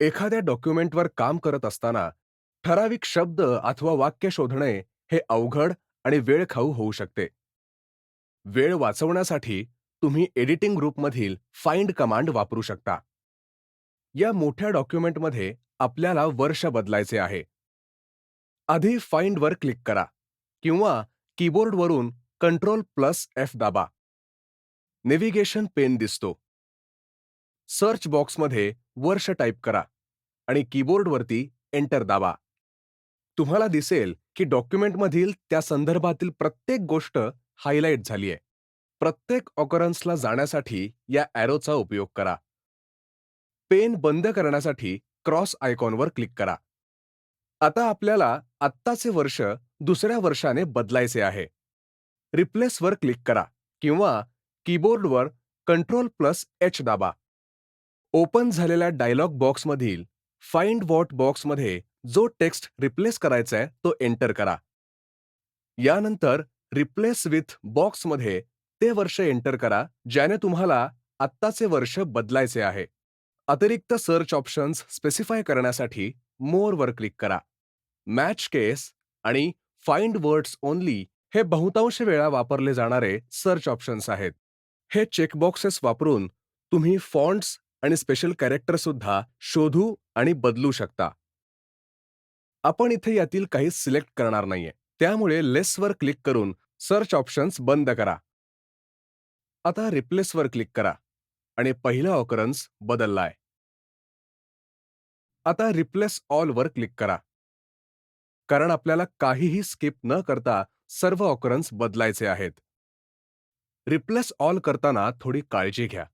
एखाद्या डॉक्युमेंटवर काम करत असताना ठराविक शब्द अथवा वाक्य शोधणे हे अवघड आणि वेळखाऊ होऊ शकते. वेळ वाचवण्यासाठी तुम्ही एडिटिंग ग्रुपमधील फाइंड कमांड वापरू शकता. या मोठ्या डॉक्युमेंटमध्ये आपल्याला वर्ष बदलायचे आहे. आधी फाइंडवर क्लिक करा किंवा कीबोर्डवरून कंट्रोल प्लस एफ दाबा. नेव्हिगेशन पेन दिसतो. सर्च बॉक्समध्ये वर्ष टाईप करा आणि कीबोर्डवरती एंटर दाबा. तुम्हाला दिसेल की डॉक्युमेंटमधील त्या संदर्भातील प्रत्येक गोष्ट हायलाईट झालीय. प्रत्येक ऑकरन्सला जाण्यासाठी या ॲरोचा उपयोग करा. पेन बंद करण्यासाठी क्रॉस आयकॉनवर क्लिक करा. आता आपल्याला आत्ताचे वर्ष दुसऱ्या वर्षाने बदलायचे आहे. रिप्लेसवर क्लिक करा किंवा कीबोर्डवर कंट्रोल प्लस एच दाबा. ओपन झालेल्या डायलॉग बॉक्समधील फाइंड वॉट बॉक्समध्ये जो टेक्स्ट रिप्लेस करायचा आहे तो एंटर करा. यानंतर रिप्लेस विथ बॉक्समध्ये ते वर्ष एंटर करा ज्याने तुम्हाला आत्ताचे वर्ष बदलायचे आहे. अतिरिक्त सर्च ऑप्शन्स स्पेसिफाय करण्यासाठी मोरवर क्लिक करा. मॅच केस आणि फाइंड वर्ड्स ओनली हे बहुतांश वेळा वापरले जाणारे सर्च ऑप्शन्स आहेत. हे चेकबॉक्सेस वापरून तुम्ही फॉन्ट्स आणि स्पेशल कॅरेक्टर सुद्धा शोधू आणि बदलू शकता. आपण इथे यातील काही सिलेक्ट करणार नाहीये. त्यामुळे लेसवर क्लिक करून सर्च ऑप्शन्स बंद करा. आता रिप्लेसवर क्लिक करा आणि पहिला ऑकरन्स बदललाय. आता रिप्लेस ऑलवर क्लिक करा. कारण आपल्याला काहीही स्किप न करता सर्व ऑकरन्स बदलायचे आहेत. रिप्लेस ऑल करताना थोडी काळजी घ्या.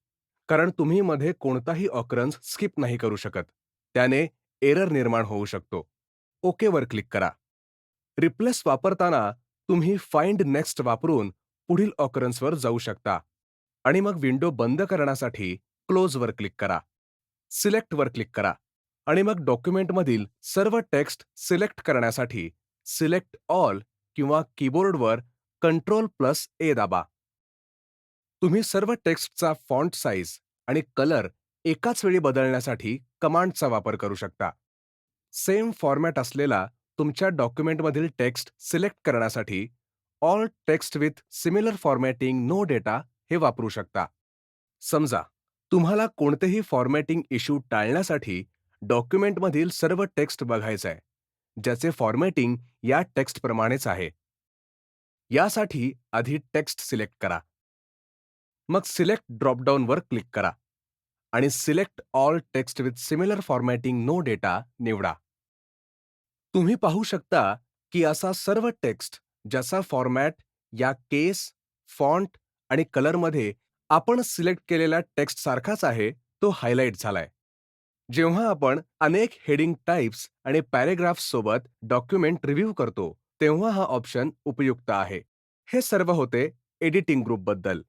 कारण तुम्ही मध्ये कोणताही ऑकरन्स स्किप नाही करू शकत. त्याने एरर निर्माण होऊ शकतो. ओकेवर क्लिक करा. रिप्लेस वापरताना तुम्ही फाइंड नेक्स्ट वापरून पुढील ऑकरन्सवर जाऊ शकता. आणि मग विंडो बंद करण्यासाठी क्लोजवर क्लिक करा. सिलेक्टवर क्लिक करा. आणि मग डॉक्युमेंटमधील सर्व टेक्स्ट सिलेक्ट करण्यासाठी सिलेक्ट ऑल किंवा कीबोर्डवर कंट्रोल प्लस ए दाबा. तुम्ही सर्व टेक्स्टचा फॉन्ट साईज आणि कलर एकाच वेळी बदलण्यासाठी कमांडचा वापर करू शकता. सेम फॉर्मॅट असलेला तुमच्या डॉक्युमेंटमधील टेक्स्ट सिलेक्ट करण्यासाठी all text with similar formatting no data हे वापरू शकता. समजा तुम्हाला कोणतेही फॉर्मॅटिंग इश्यू टाळण्यासाठी डॉक्युमेंटमधील सर्व टेक्स्ट बघायचं आहे ज्याचे फॉर्मॅटिंग या टेक्स्टप्रमाणेच आहे. यासाठी आधी टेक्स्ट सिलेक्ट करा. मग सिलेक्ट ड्रॉपडाऊनवर क्लिक करा आणि select all text with similar formatting no data निवडा. तुम्ही पाहू शकता की असा सर्व टेक्स्ट ज्याचा फॉर्मॅट या केस फॉन्ट आणि कलरमध्ये आपण सिलेक्ट केलेल्या टेक्स्ट सारखाच आहे तो हायलाईट झालाय. जेव्हा आपण अनेक हेडिंग टाइप्स आणि पॅरेग्राफ्स सोबत डॉक्युमेंट रिव्ह्यू करतो तेव्हा हा ऑप्शन उपयुक्त आहे. हे सर्व होते एडिटिंग ग्रुपबद्दल.